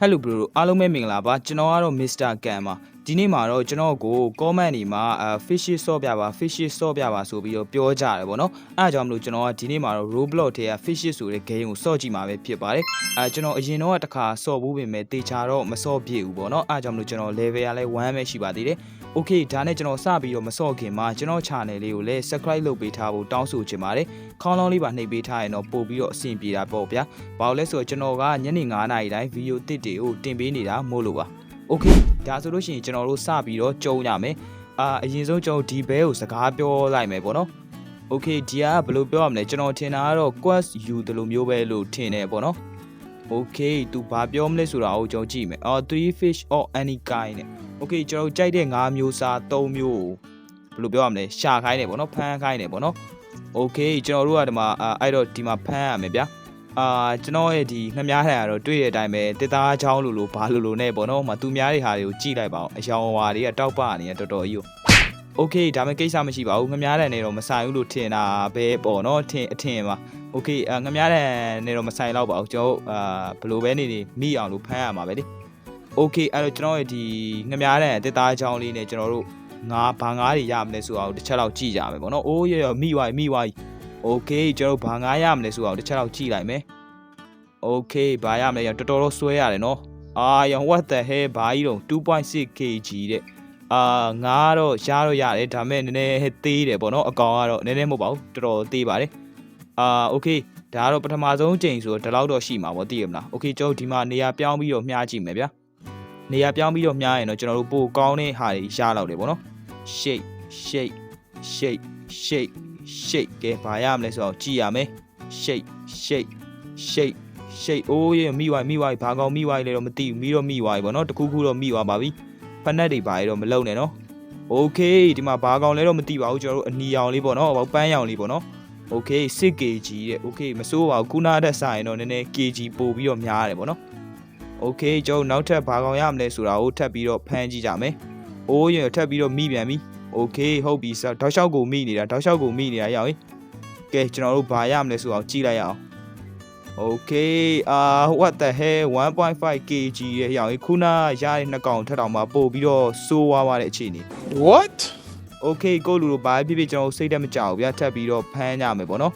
ဟယ်လိုဘရိုအားလုံးပဲမင်္ဂလာပါကျွန်တော်ကတော့ Mr. Can ပါဒီနေ့မှာတော့ကျွန်တော်ကို comment တွေမှာအဲ fish ဆော့ပြပါ fish ဆော့ပြပါဆိုပြီးတော့ပြောကြတယ်ပေါ့နော်အဲအကြောင်းမလို့ကျွန်တော်ကဒီနေ့မှာတော့ Roblox ထဲက fish ဆိုတဲ့ game ကိုဆော့ကြည့်မှာပဲဖြစ်ပါတယ်အဲကျွန်တော်အရင်တော့တစ်ခါဆော့ဘူးပြင်မဲ့တေချာတော့မဆော့ပြည့်ဘူးပေါ့နော်အဲအကြောင်းမလို့ကျွန်တော် level ကလည်း1ပဲရှိပါသေးတယ် Okay ဒါနဲ့ကျွန်တော်စပြီးတော့မဆော့ခင်မှာကျွန်တော် channel လေးကိုလည်း subscribe လုပ်ပေးထားဖို့တောင်းဆိုချင်ပါတယ်ခေါင်းလောင်းလေးပါနှိပ်ပေးထားရင်တော့ပို့ပြီးတော့အဆင်ပြေတာပေါ့ဗျာဘာလို့လဲဆိုတော့ကျွန်တော်ကညနေ9:00နာရီတိုင်းဗီဒီယိုတစ်တွေကိုတင်ပေးနေတာမို့လို့ပါ Okay ဒါဆိုလို့ရှိရင်ကျွန်တော်တို့စပြီးတော့ကြုံရမယ်အာအရင်ဆုံးကျွန်တော်ဒီဘဲကိုစကားပြောလိုက်မယ်ပေါ့နော် Okay ဒီကဘယ်လိုပြောရမလဲကျွန်တော်ထင်တာကတော့ quest ယူတယ်လို့မျိုးပဲလို့ထင်တယ်ပေါ့နော် Okay သူဘာပြောမလဲဆိုတာကိုကျွန်တော်ကြည့်မယ်အော်3 fish or any kind နဲ့ Okay ကျွန်တော်ကြိုက်တဲ့5မျိုးစား3မျိုးကိုဘယ်လိုပြောရမလဲရှာခိုင်းတယ်ပေါ့နော်ဖမ်းခိုင်းတယ်ပေါ့နော် Okay ကျွန်တော်တို့ကဒီမှာအာအဲ့တော့ဒီမှာဖမ်းရမယ်ဗျာအာကျွန်တော်ရဲ့ဒီငမြားထိုင်ကတော့တွေ့တဲ့အတိုင်းပဲတစ်သားချောင်းလိုလိုဘာလိုလိုနဲ့ပေါ့နော်မသူများတွေဟာတွေကိုကြည့်လိုက်ပါအောင်အယောင်ဝါတွေကတောက်ပနေရတော်တော်ကြီးကို Okay ဒါမဲ့ကိစ္စမရှိပါဘူးငမြားတန်နဲ့တော့မဆိုင်ဘူးလို့ထင်တာပဲပေါ့နော်ထင်အထင်ပါ Okay အငမြားတန်နဲ့တော့မဆိုင်တော့ပါဘူးကျွန်တော်အာဘယ်လိုပဲနေနေမိအောင်လို့ဖမ်းရမှာပဲလေ Okay အဲ့တော့ကျွန်တော်ရဲ့ဒီငမြားတန်တစ်သားချောင်းလေးနဲ့ကျွန်တော်တို့ငါဘာငါးတွေရမလဲဆိုတာကိုတစ်ချက်လောက်ကြည့်ကြမယ်ပေါ့နော်။အိုးရရမိဝိုင်းမိဝိုင်း Okay ကျွန်တော်တို့ဘာငါးရမလဲဆိုတာကိုတစ်ချက်လောက်ကြည့်လိုက်မယ်။ Okay ဘာရမလဲရတော်တော်တော့ဆွဲရတယ်နော်။အာယ what the hell ဘာကြီးတော့ 2.6 kg တဲ့။ အာငါကတော့ရတော့ရတယ်ဒါပေမဲ့နည်းနည်းသေးတယ်ပေါ့နော်။အကောင်ကတော့နည်းနည်းမဟုတ်ပါဘူးတော်တော်သေးပါတယ်။အာ Okay ဒါကတော့ပထမဆုံးချိန်ဆိုတော့ဒီလောက်တော့ရှိမှာပေါ့သိရမလား။ Okay ကျွန်တော်ဒီမှာနေရာပြောင်းပြီးတော့မျှကြည့်မယ်ဗျာ။နေရာပြောင်းပြီးတော့မြားရင်တော့ကျွန်တော်တို့ပိုကောင်းတဲ့ဟာတွေရလောက်တယ်ပေါ့နော် shape shape shape shape shape ကဲဘာရမလဲဆိုတော့ကြည့်ရမယ် shape shape shape shape အိုးရမိဝိုင်းမိဝိုင်းဘာကောင်းမိဝိုင်းလဲတော့မသိဘူးမိတော့မိဝိုင်းပေါ့နော်တခုခုတော့မိသွားပါပြီ ဖက်နက်တွေဘာတွေတော့မလုံနဲ့နော် okay ဒီမှာဘာကောင်းလဲတော့မသိပါဘူးကျွန်တော်တို့အနီရောင်လေးပေါ့နော်ဟောပန်းရောင်လေးပေါ့နော် okay 6 kg တဲ့ okay မစိုးပါဘူးခုနကတက်စရင်တော့နည်းနည်း kg ပို့ပြီးတော့များရတယ်ပေါ့နော် โอเคကျွန်တော်နောက်ထပ်ဘာကောင်ရမလဲဆိုတာကိုထပ်ပြီးတော့ဖမ်းကြည့်ကြမယ်။အိုးရင်ထပ်ပြီးတော့မိပြန်ပြီ။โอเคဟုတ်ပြီဆောက်တောက်လျှောက်ကိုမိနေတာတောက်လျှောက်ကိုမိနေတာရောက်ရင်ကဲကျွန်တော်တို့ဘာရမလဲဆိုတာကိုကြည့်လိုက်ရအောင်။ Okay အာ what the hell 1.5 kg ရဲ့ရောက်ရင်ခုနရတဲ့နှစ်ကောင်ထက်တောင်မှပို့ပြီးတော့စိုးဝါးသွားတဲ့အခြေအနေ What? Okay ကိုလူလိုဘာဖြစ်ဖြစ်ကျွန်တော်စိတ်တက်မကြဘူးဗျာထပ်ပြီးတော့ဖမ်းကြမယ်ပေါ့နော်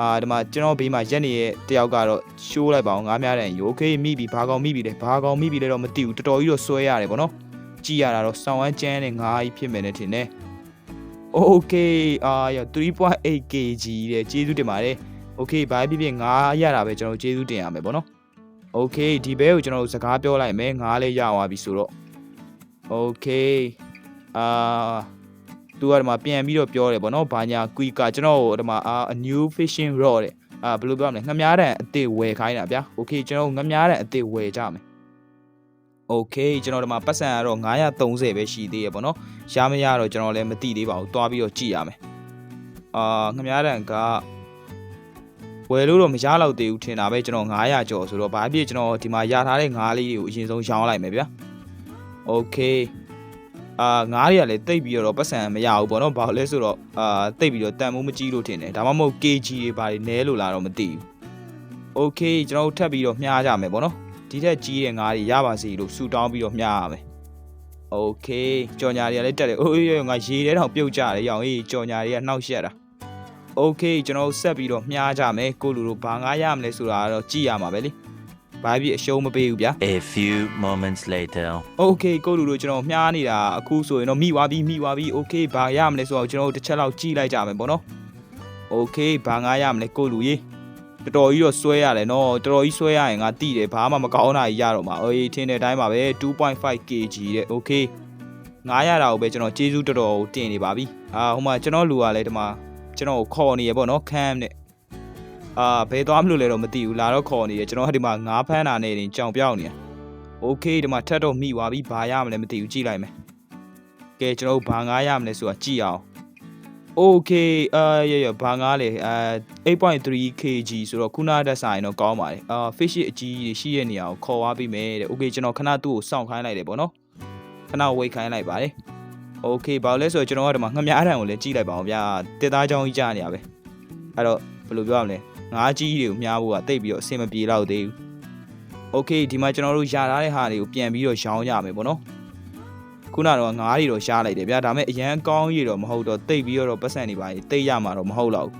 အာဒီမှာကျွန်တော်ဘေးမှာရက်နေတဲ့တယောက်ကတော့ရှိုးလိုက်ပါအောင်ငားများတယ်ယူ Okay မိပြီဘာကောင်မိပြီလဲဘာကောင်မိပြီလဲတော့မသိဘူးတော်တော်ကြီးတော့ဆွဲရတယ်ပေါ့နော်ကြည့်ရတာတော့စောင်းဝမ်းကျန်းနဲ့ငားကြီးဖြစ်မယ်နဲ့ထင်တယ် Okay အာရ3.8 kg တဲ့ကျေးဇူးတင်ပါတယ် Okay ဘာဖြစ်ဖြစ်ငားရတာပဲကျွန်တော်ကျေးဇူးတင်ရမယ်ပေါ့နော် Okay ဒီဘဲကိုကျွန်တော်တို့စကားပြောလိုက်မယ်ငားလေးရသွားပြီဆိုတော့ Okay အာသူကဒီမှာပြန်ပြီးတော့ပြောတယ်ဗောနော်ဘာညာကွီကကျွန်တော်တို့ဒီမှာအာ a new fishing rod တဲ့အာဘယ်လိုပြောမလဲငမြားတန်အစ်စ်ဝယ်ခိုင်းတာဗျာ Okay ကျွန်တော်ငမြားတန်အစ်စ်ဝယ်ကြမယ် Okay ကျွန်တော်ဒီမှာပတ်စံကတော့930ပဲရှိသေးရဗောနော်ရမရတော့ကျွန်တော်လည်းမသိသေးပါဘူးတွားပြီးတော့ကြည့်ရမယ်အာငမြားတန်က ဝယ်လို့တော့မရတော့သေးဘူးထင်တာပဲကျွန်တော်900ကျော်ဆိုတော့ဘာဖြစ်ကျွန်တော်ဒီမှာရထားတဲ့ငါးလေးတွေကိုအရင်ဆုံးရောင်းလိုက်မယ်ဗျာ Okay အာငါးတွေကလည်းတိတ်ပြီးတော့ပတ်စံမရဘူးပေါ့နော်ဘာလို့လဲဆိုတော့အာတိတ်ပြီးတော့တန်မိုးမကြီးလို့ထင်တယ်ဒါမှမဟုတ် KG တွေဘာတွေနဲလို့လာတော့မသိဘူး Okay ကျွန်တော်တို့ထပ်ပြီးတော့မျှကြမယ်ပေါ့နော်ဒီထက်ကြီးတဲ့ငါးတွေရပါစေလို့ဆူတောင်းပြီးတော့မျှရမယ် Okay ကြော်ညာတွေကလည်းတက်တယ်အိုးအေးငါရေထဲတောင်ပြုတ်ကြတယ်ရောင်အေးကြော်ညာတွေကနှောက်ရှက်တာ Okay ကျွန်တော်တို့ဆက်ပြီးတော့မျှကြမယ်ကိုလူတို့ဘာငါးရမလဲဆိုတာကတော့ကြည့်ရမှာပဲလေဘာဖြစ်အရှုံးမပေးဘူးဗျာ A few moments later. Okay ကိုလူတို့ကျွန်တော်မြားနေတာအခုဆိုရင်တော့မိသွားပြီမိသွားပြီ Okay ဘာရမလဲဆိုတော့ကျွန်တော်တို့တစ်ချက်လောက်ကြည့်လိုက်ကြမယ်ပေါ့နော် Okay ဘာငါရမလဲကိုလူရေတော်တော်ကြီးတော့ဆွဲရတယ်နော်တော်တော်ကြီးဆွဲရရင်ငါတိတယ်ဘာမှမကောင်းတာကြီးရတော့မှာအေးထင်းတဲ့အတိုင်းပါပဲ 2.5 kg တဲ့ Okay ငါရတာကိုပဲကျွန်တော်ကျေးဇူးတော်တော်တင်နေပါပြီအာဟိုမှာကျွန်တော်လူကလည်းဒီမှာ ကျွန်တော်ကိုခေါ်နေရပေါ့နော်ခမ်းနဲ့အာဘယ်သွားမလို့လဲတော့မသိဘူးလာတော့ခေါ်နေရကျွန်တော်ဒီမှာငါးဖမ်းတာနဲ့တင်ကြောင်ပြောက်နေရ โอเคဒီမှာထပ်တော့မိသွားပြီဘာရမလဲမသိဘူးကြည့်လိုက်မယ်ကဲကျွန်တော်တို့ဘာငါရမလဲဆိုတာကြည့်အောင်โอเคအာရရဘာငါလဲအဲ8.3 kg ဆိုတော့ခုနတက်ဆိုင်တော့ကောင်းပါတယ်အာ fish အကြီးကြီးရှိရဲ့နေရာကိုခေါ်သွားပြီမယ်တဲ့โอเคကျွန်တော်ခဏသူ့ကိုစောင့်ခိုင်းလိုက်တယ်ပေါ့နော်ခဏဝိတ်ခိုင်းလိုက်ပါတယ် โอเคဘာလို့လဲဆိုတော့ကျွန်တော်ကဒီမှာငမြားတံကိုလည်းကြည့်လိုက်ပါအောင်ဗျာတစ်သားချောင်းကြီးကြားနေရပဲအဲ့တော့ဘယ်လိုပြောရမလဲငါးကြီးတွေကိုမြားဖို့ကတိတ်ပြီးတော့အဆင်မပြေတော့သေးဘူး โอเคဒီမှာကျွန်တော်တို့ယာထားတဲ့ဟာတွေကိုပြန်ပြီးတော့ရောင်းကြမယ်ပေါ့နော်ခုနကတော့ငါးတွေတော့ရှားလိုက်တယ်ဗျာဒါပေမဲ့အရန်ကောင်းကြီးတော့မဟုတ်တော့တိတ်ပြီးတော့ပတ်စံနေပါတိတ်ရမှာတော့မဟုတ်တော့ဘူး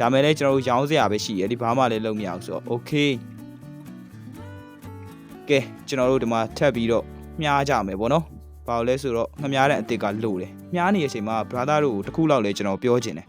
ဒါမဲ့လည်းကျွန်တော်တို့ရောင်းစရာပဲရှိရဒီဘာမှလည်းလုပ်မရဘူးဆိုတော့โอเคကဲကျွန်တော်တို့ဒီမှာထပ်ပြီးတော့မြားကြမယ်ပေါ့နော် ဘာလို့လဲဆိုတော့ငမြားတဲ့အစ်စ်ကလိုတယ်မြားနေတဲ့အချိန်မှာ brother တို့ကိုတစ်ခုလောက်လဲကျွန်တော်ပြောချင်တယ်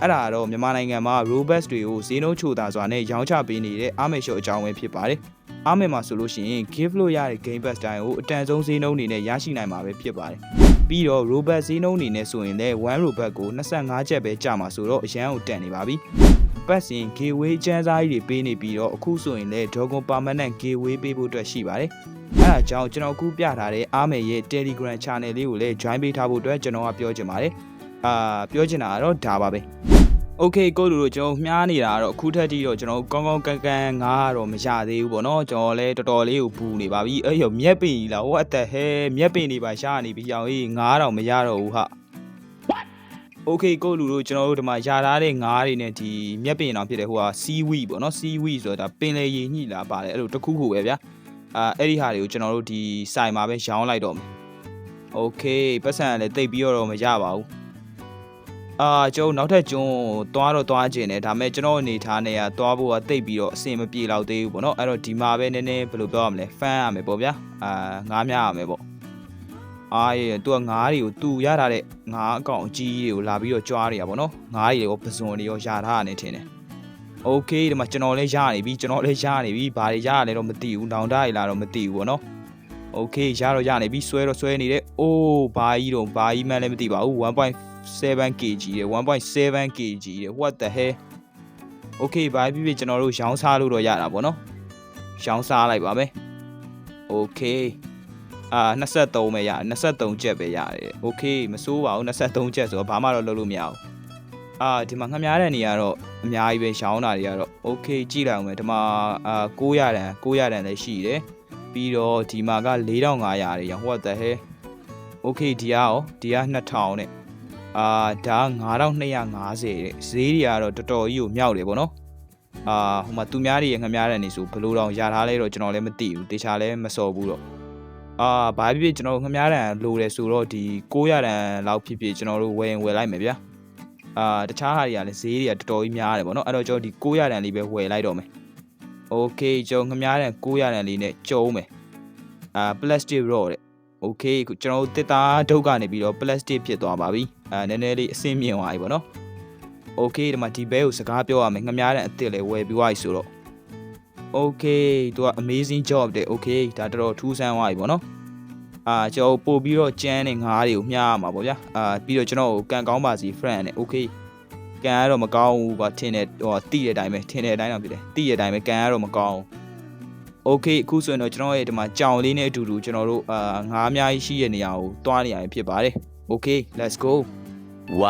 အဲ့ဒါကတော့မြန်မာနိုင်ငံမှာ Robust တွေကိုဈေးနှုန်းချိုတာစွာနဲ့ရောင်းချပေးနေတဲ့အာမေရှော့အကြောင်းပဲဖြစ်ပါတယ်။အာမေမှာဆိုလို့ရှိရင် give လို့ရတဲ့ game pass တိုင်းကိုအတန်ဆုံးဈေးနှုန်းအနေနဲ့ရရှိနိုင်မှာပဲဖြစ်ပါတယ်။ ပြီးတော့ Robust ဈေးနှုန်းအနေနဲ့ဆိုရင်လည်း1 Robust ကို25ကျပ်ပဲကျမှာဆိုတော့အရန်ကိုတန်နေပါပြီ။ပတ်စဉ် giveaway ကျန်းစားကြီးတွေပေးနေပြီးတော့အခုဆိုရင်လည်း Dragon Permanent giveaway ပေးဖို့အတွက်ရှိပါတယ်။အဲဒါကြောင့်ကျွန်တော်အခုပြထားတဲ့အာမေရဲ့ Telegram channel လေးကိုလည်း join ပေးထားဖို့အတွက်ကျွန်တော်ကပြောချင်ပါတယ်။အာပြောချင်တာကတော့ဒါပါပဲ။ Okay ကိုလူတို့ကျွန်တော်မြားနေတာကတော့အခုထက်ထိတော့ကျွန်တော်ကောင်းကောင်းကန်ကန်ငားတော့မရသေးဘူးပေါ့နော်ကျွန်တော်လည်းတော်တော်လေးကိုပူနေပါပြီအဲ့ရောမျက်ပင်ကြီးလား what the hell မျက်ပင်တွေပါရှာနေပြီအောင်ကြီးငားတော့မရတော့ဘူးဟာ Okay ကိုလူတို့ကျွန်တော်တို့ဒီမှာယာထားတဲ့ငားတွေနဲ့ဒီမျက်ပင်အောင်ဖြစ်တဲ့ဟိုဟာ seaweed ပေါ့နော် seaweed ဆိုတာပင်လေရည်ညှိလာပါတယ်အဲ့လိုတစ်ခုခုပဲဗျာအာအဲ့ဒီဟာတွေကိုကျွန်တော်တို့ဒီစိုင်မှာပဲရောင်းလိုက်တော့မယ် Okay ပတ်စံကလည်းတိတ်ပြီးတော့မရပါဘူး အာကျွန်တော်နောက်ထပ်ကျွန်းကိုသွားတော့သွားခြင်းတယ်ဒါပေမဲ့ကျွန်တော်အနေထားနဲ့ကသွားဖို့ကတိတ်ပြီးတော့အဆင်မပြေတော့သေးဘူးပေါ့နော်အဲ့တော့ဒီမှာပဲနည်းနည်းဘယ်လိုပြောရမလဲဖန်ရမယ်ပေါ့ဗျာအာငားများရမယ်ပေါ့အာရေသူကငားတွေကိုသူရထားတဲ့ငားအကောင်အကြီးတွေကိုလာပြီးတော့ကြွားနေရပါတော့ငားတွေရောပဇွန်တွေရောရထားရတယ်ထင်တယ်โอเคဒီမှာကျွန်တော်လည်းရနေပြီကျွန်တော်လည်းရနေပြီဘာတွေရရလဲတော့မသိဘူးနောင်တရလာတော့မသိဘူးပေါ့နော်โอเคရတော့ရနေပြီဆွဲတော့ဆွဲနေတယ်အိုးဘာကြီးတော့ဘာကြီးမှန်းလည်းမသိပါဘူး 1.7 kg တဲ့1.7 kg တဲ့ what the hell okay ဘာဖြစ်ဖြစ်ကျွန်တော်တို့ရောင်းစားလို့တော့ရတာပေါ့နော်ရောင်းစားလိုက်ပါမယ် okay အာ23ပဲရတယ်23ချက်ပဲရတယ် okay မစိုးပါဘူး23ချက်ဆိုတော့ဘာမှတော့လုပ်လို့မရဘူးအာဒီမှာငှများတဲ့နေရာတော့အများကြီးပဲရောင်းတာတွေကတော့ okay ကြည့်လိုက်အောင်မယ်ဒီမှာအာ900တန်900တန်လည်းရှိတယ်ပြီးတော့ဒီမှာက4500တွေရော what the hell okay ဒီကရောဒီက2000နဲ့ အာဒါ9250တဲ့ဈေးတွေကတော့တော်တော်ကြီးကိုမြောက်တယ်ဗောနော်အာဟိုမှာသူများတွေရငများတဲ့နေဆိုဘလို့တောင်ရထားလဲတော့ကျွန်တော်လည်းမသိဘူးတေချာလည်းမစော်ဘူးတော့အာဘာဖြစ်ဖြစ်ကျွန်တော်ငများတန်လိုတယ်ဆိုတော့ဒီ900တန်လောက်ဖြစ်ဖြစ်ကျွန်တော်တို့ဝယ်ရင်ဝယ်လိုက်မယ်ဗျာအာတခြားဟာတွေကလည်းဈေးတွေကတော်တော်ကြီးများတယ်ဗောနော်အဲ့တော့ကျွန်တော်ဒီ900တန်လေးပဲဝယ်လိုက်တော့မယ်โอเคကျွန်တော်ငများတန်900တန်လေးနဲ့ကျုံးမယ်အာ plastic raw တဲ့ โอเคခုကျွန်တော်တို့တစ်သားဒုတ်ကနေပြီးတော့ plastic ဖြစ်သွားပါပြီအဲနည်းနည်းလေးအဆင့်မြင့်သွားပြီပေါ့နော်โอเคဒီမှာဒီဘဲကိုစကားပြောရမယ်ငမားတဲ့အစ်စ်လေးဝယ်ပြီးသွားပြီဆိုတော့โอเคသူက amazing job တဲ့โอเคဒါတော်တော်ထူးဆန်းသွားပြီပေါ့နော်အာကျွန်တော်ပို့ပြီးတော့ကျန်းနေငါးတွေကိုမျှရမှာပေါ့ဗျာအာပြီးတော့ကျွန်တော်ကိုကန်ကောင်းပါစီ friend နဲ့โอเคကန်ရတော့မကောင်းဘူးကွာထင်တယ်ဟိုတိတဲ့အတိုင်းပဲထင်တဲ့အတိုင်းတော့ဖြစ်တယ်တိတဲ့အတိုင်းပဲကန်ရတော့မကောင်းဘူး โอเคအခုဆိုရင်တော့ကျွန်တော်ရဲ့ဒီမှာကြောင်လေးနဲ့အတူတူကျွန်တော်တို့အာငါးအများကြီးရှိတဲ့နေရာကိုတွားနေရရင်ဖြစ်ပါတယ်โอเค let's go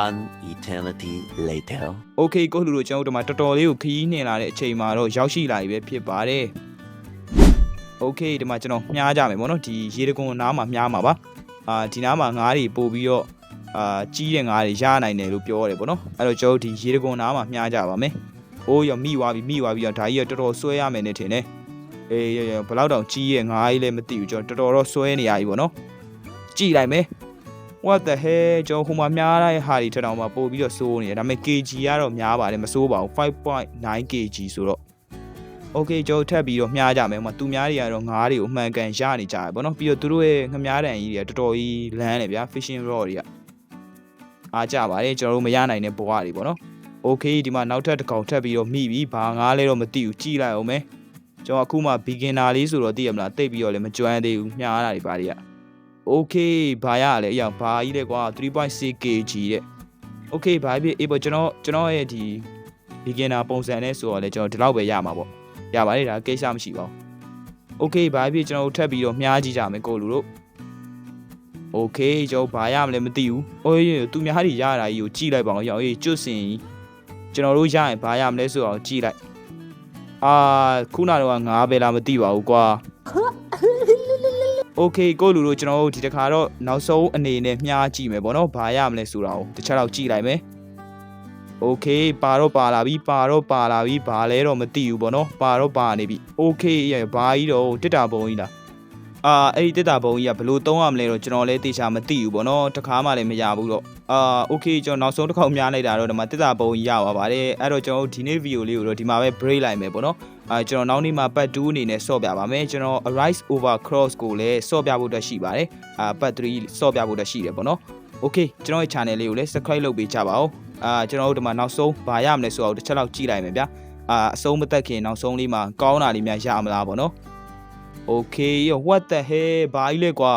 One eternity later. โอเคကိုလူတို့ကျွန်တော်တို့ဒီမှာတော်တော်လေးကိုခီးနေလာတဲ့အချိန်မှာတော့ရောက်ရှိလာပြီပဲဖြစ်ပါတယ်โอเคဒီမှာကျွန်တော်မြားကြမယ်ပေါ့နော်ဒီရေတကွန်နားမှာမြားမှာပါအာဒီနားမှာငါးတွေပို့ပြီးတော့အာကြီးတဲ့ငါးတွေရနိုင်တယ်လို့ပြောရတယ်ပေါ့နော်အဲ့တော့ကျွန်တော်တို့ဒီရေတကွန်နားမှာမြားကြပါမယ်အိုးရောမိသွားပြီမိသွားပြီတော့ဒါကြီးကတော်တော်ဆွဲရမယ်နဲ့ထင်တယ် အေးရရဘယ်လောက်တောင်ကြီးရဲ့ငါးကြီးလည်းမသိဘူးကျွန်တော်တော်တော်တော့ဆွဲနေရပြီပေါ့နော်ကြည့်လိုက်မယ် what the hell ကျွန်တော်ဟိုမှာများတဲ့ဟာတွေထက်တောင်မှပို့ပြီးတော့စိုးနေတယ်ဒါပေမဲ့ kg ကတော့များပါတယ်မစိုးပါဘူး5.9 kg ဆိုတော့ okay ကျွန်တော်ထပ်ပြီးတော့မြားကြမယ်ဟိုမှာသူများတွေကတော့ငါးတွေကိုအမှန်ကန်ရနေကြတယ်ပေါ့နော်ပြီးတော့သူတို့ရဲ့ငမားတန်ကြီးတွေကတော်တော်ကြီးလမ်းတယ်ဗျာ fishing rod တွေကအားကြပါတယ်ကျွန်တော်တို့မရနိုင်တဲ့ဘဝတွေပေါ့နော် okay ဒီမှာနောက်ထပ်တစ်ကောင်ထပ်ပြီးတော့မိပြီဘာငါးလဲတော့မသိဘူးကြည့်လိုက်အောင်မယ် ကျွန်တော်အခုမှ beginner လေးဆိုတော့သိရမလားတိတ်ပြီးတော့လည်းမကျွမ်းသေးဘူးမြားရတာတွေပါတွေက okay ဘာရလဲအရာဘာကြီးလဲကွာ 3.6 kg တဲ့ okay ဘာဖြစ်အေးပေါ့ကျွန်တော်ကျွန်တော်ရဲ့ဒီ beginner ပုံစံနဲ့ဆိုတော့လေကျွန်တော်ဒီလောက်ပဲရမှာပေါ့ရပါတယ်ဒါကိစ္စမရှိပါဘူး okay ဘာဖြစ်ကျွန်တော်တို့ထပ်ပြီးတော့မြားကြည့်ကြမယ်ကိုလူတို့ okay ကျွန်တော်ဘာရမလဲမသိဘူးအိုးသူများတွေရတာကြီးကိုကြည့်လိုက်ပါအောင်ရောင်အေးကျွတ်စင်ကြီးကျွန်တော်တို့ရရင်ဘာရမလဲဆိုတော့ကြည့်လိုက် အာခုနတော့ငါးပဲလားမသိပါဘူးကွာโอเคကိုလူတို့ကျွန်တော်တို့ဒီတစ်ခါတော့နောက်ဆုံးအနေနဲ့မြားကြည့်မယ်ပေါ့နော်ဘာရမလဲဆိုတာကိုတစ်ချက်တော့ကြည့်လိုက်မယ်โอ okay ပါတော့ပါလာပြီပါတော့ပါလာပြီဘာလဲတော့မသိဘူးဗောနော်ပါတော့ပါနေပြီ okay ရဘာကြီးတော့တစ်တာပုံကြီးလား အာအဲ့ဒီတစ်တာပုံကြီးကဘယ်လိုသုံးရမလဲတော့ကျွန်တော်လည်းတေချာမသိဘူးဗောနော်တခါမှလည်းမရဘူးတော့အာ okay ကျွန်တော်နောက်ဆုံးတစ်ခေါက်များလိုက်တာတော့ဒီမှာတစ်တာပုံကြီးရပါပါတယ်အဲ့တော့ကျွန်တော်ဒီနေ့ဗီဒီယိုလေးကိုတော့ဒီမှာပဲ break လိုက်မယ်ဗောနော်အာကျွန်တော်နောက်နေ့မှာ part 2အနေနဲ့ဆော့ပြပါမယ်ကျွန်တော် arise over cross ကိုလည်းဆော့ပြဖို့အတွက်ရှိပါတယ်အာ part 3ဆော့ပြဖို့အတွက်ရှိတယ်ဗောနော် okay ကျွန်တော်ရဲ့ channel လေးကိုလည်း subscribe လုပ်ပေးကြပါဦးအာကျွန်တော်တို့ဒီမှာနောက်ဆုံးဘာရမလဲဆိုတော့တစ်ချက်လောက်ကြည့်လိုက်မယ်ဗျာအာအဆုံးမသက်ခင်နောက်ဆုံးလေးမှာကောင်းတာလေးများရမလားဗောနော် okay yo what the hell ဘာကြီးလဲကွာ